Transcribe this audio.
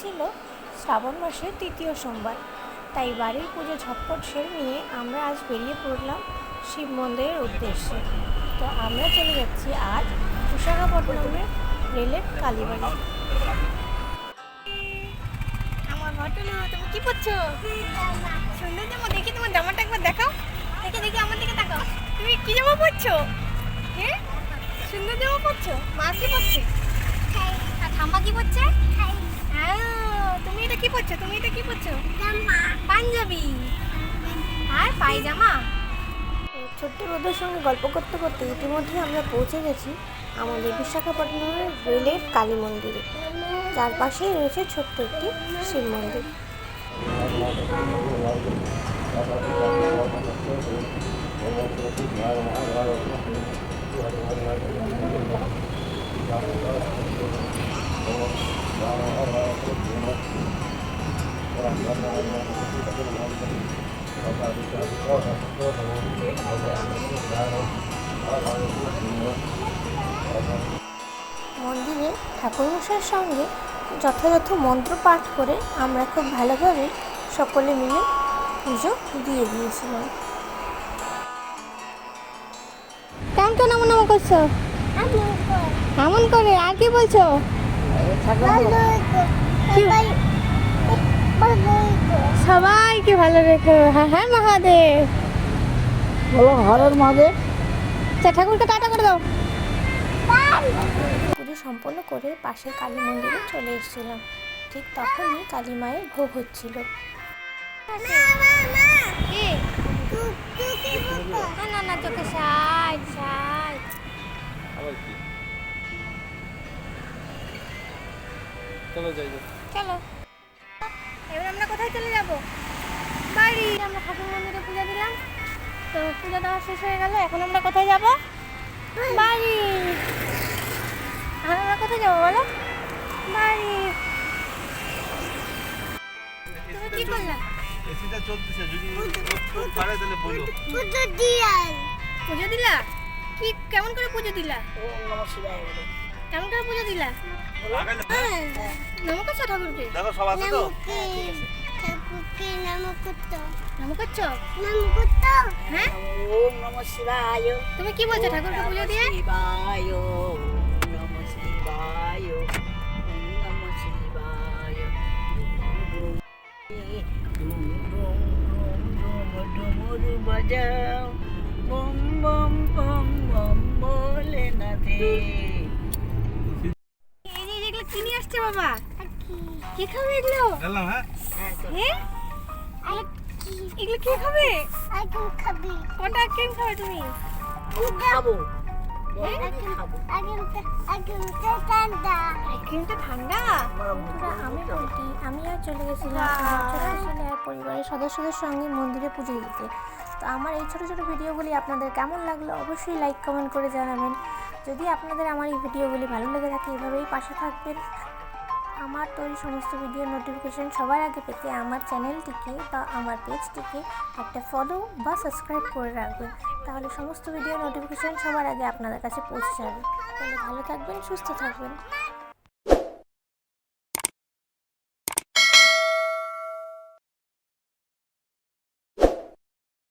ছিল শ্রাবণ মাসের তৃতীয় সোমবার। তাই বাড়ির পুজো ঝটপট সেরে নিয়ে আমরা আজ বেরিয়ে পড়লাম শিব মন্দিরের উদ্দেশ্যে। তো আমরা চলে যাচ্ছি আজ বিশাখাপট্টনমের রেলের কালীবাড়ি আমার ঘটনা, তুমি কি করছ? সুন্দর জামা দেখি তোমার জামাটা একবার দেখাও। দেখে দেখি আমার দিকে তাকাও। তুমি কি জামা পরছো? হ্যাঁ? সুন্দর জামা পরছো? মা কি পরছে। কি পরছে তুমি এটা কি পরছো তুমি এটা কি পরছো পাঞ্জাবি। আর পায়জামা? ছোট্ট রোদের সঙ্গে গল্প করতে করতে ইতিমধ্যে আমরা পৌঁছে গেছি আমাদের বিশাখাপট্টনমের রেলের কালী মন্দিরে। যার পাশেই রয়েছে ছোট্ট একটি শিব মন্দির। মন্দিরে ঠাকুরমশাইয়ের সঙ্গে যথাযথ মন্ত্র পাঠ করে আমরা খুব ভালোভাবে সকলে মিলে পুজো দিয়ে দিয়েছিলাম। কেমন এমন করছ? এমন করে? আর কি বলছো? সবাইকে ভালো রেখো। হ্যাঁ হ্যাঁ মহাদেব। বলো হরের মহাদেব। আচ্ছা ঠাকুরকে টাটা করে দাও। পুজো সম্পন্ন করে পাশের কালী মন্দিরে চলে এসেছিলাম। ঠিক তখনই কালী মায়ের ভোগ হচ্ছিল। না না না চোখে সাইড সাইড আবার কি? চলো যাই। চলো। এবার আমরা কোথায় চলে যাব? বাড়ি। আমরা ঠাকুর মন্দিরে পূজা দিলাম। তো পূজা দেওয়া শেষ হয়ে গেল। এখন আমরা কোথায় যাব? বাড়ি। আমরা কোথায় যাব বলো? বাড়ি। তুমি কি করলে? এসিটা চলতেছে যদি পারে তাহলে বলো। পুজো দিলা? কি কেমন করে পুজো দিলা? ওম নমঃ শিবায় কেমন করে পুজো দিলা নমো করছ ঠাকুরকে দেখো সব আছে তো নমো করছ হ্যাঁ ওম নমঃ শিবায় তুমি কি বলছো ঠাকুরকে পুজো দিয়ে শিবায় নমঃ শিবায় নমঃ শিবায় ডুম ডুম ডুম ডুম ডুমুর বাজাও বম বম বম বম বলে না কি নিয়ে আসছে বাবা। কি খাবে এগুলো? গেলাম হ্যাঁ? এগুলো কি খাবে? কটা কেন খাবে তুমি? খাব। হ্যাঁ? খাব। আইসক্রিমটা ঠান্ডা। আমি বলটি আমি আর চলে গেছিলাম পরিবারের সদস্যদের সঙ্গে মন্দিরে পুজো দিতে। তো আমার এই ছোট ছোট ভিডিওগুলি আপনাদের কেমন লাগল অবশ্যই লাইক কমেন্ট করে জানাবেন। যদি আপনাদের আমার এই ভিডিওগুলি ভালো লেগে থাকে, এভাবেই পাশে থাকবেন। আমার তৈরি সমস্ত ভিডিও নোটিফিকেশান সবার আগে পেতে আমার চ্যানেলটিকে বা আমার পেজটিকে একটা ফলো বা সাবস্ক্রাইব করে রাখবেন। তাহলে সমস্ত ভিডিও নোটিফিকেশান সবার আগে আপনাদের কাছে পৌঁছে যাবে। তাহলে ভালো থাকবেন, সুস্থ থাকবেন।